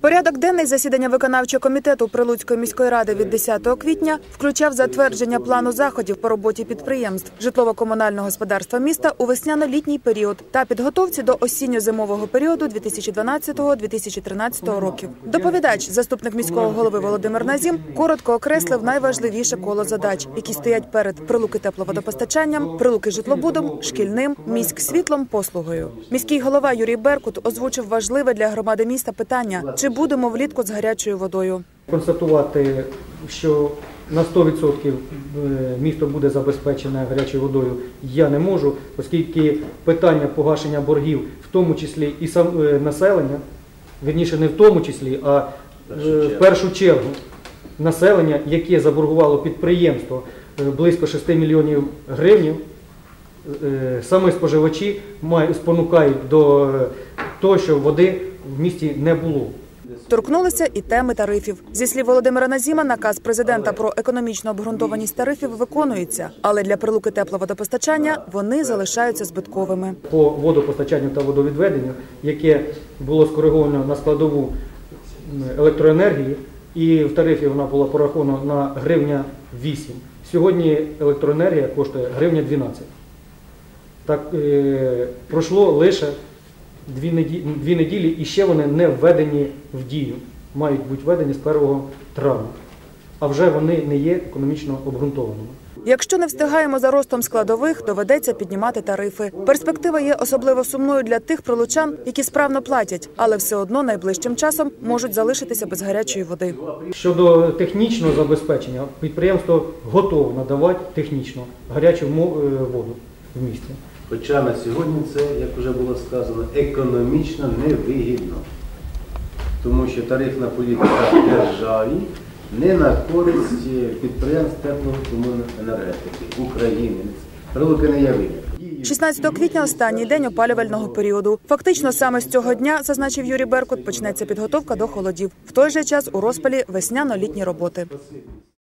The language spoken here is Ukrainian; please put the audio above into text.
Порядок денний засідання виконавчого комітету Прилуцької міської ради від 10 квітня включав затвердження плану заходів по роботі підприємств житлово-комунального господарства міста у весняно-літній період та підготовці до осінньо-зимового періоду 2012-2013 років. Доповідач, заступник міського голови Володимир Назім, коротко окреслив найважливіше коло задач, які стоять перед прилуки тепловодопостачанням, прилуки житлобудом, шкільним, міськ світлом, послугою. Міський голова Юрій Беркут озвучив важливе для громади міста питання: чи будемо влітку з гарячою водою. констатувати, що на 100% місто буде забезпечене гарячою водою, я не можу, оскільки питання погашення боргів, в тому числі і е, населення, вірніше не в тому числі, а е, в першу чергу населення, яке заборгувало підприємство е, близько 6 мільйонів гривень, е, саме споживачі спонукають до е, того, що води в місті не було. Торкнулися і теми тарифів. Зі слів Володимира Назіма, наказ президента про економічну обґрунтованість тарифів виконується, але для прилуки тепловодопостачання вони залишаються збитковими. по водопостачанню та водовідведенню, яке було скориговано на складову електроенергії, і в тарифі вона була порахована на гривня 8. Сьогодні електроенергія коштує гривня 12. Так е, пройшло лише дві неділі, дві неділі і ще вони не введені в дію. Мають бути введені з 1 травня. А вже вони не є економічно обґрунтованими. Якщо не встигаємо за ростом складових, доведеться піднімати тарифи. Перспектива є особливо сумною для тих прилучан, які справно платять, але все одно найближчим часом можуть залишитися без гарячої води. Щодо технічного забезпечення, підприємство готове надавати технічно гарячу е, воду в місті. Хоча на сьогодні це, як вже було сказано, економічно невигідно. Тому що тарифна політика державі не на користь е, підприємств теплокомуненергетики України. Прилуки не є винятком. 16 квітня останній день опалювального періоду. Фактично саме з цього дня, зазначив Юрій Беркут, почнеться підготовка до холодів. В той же час у розпалі весняно-літні роботи.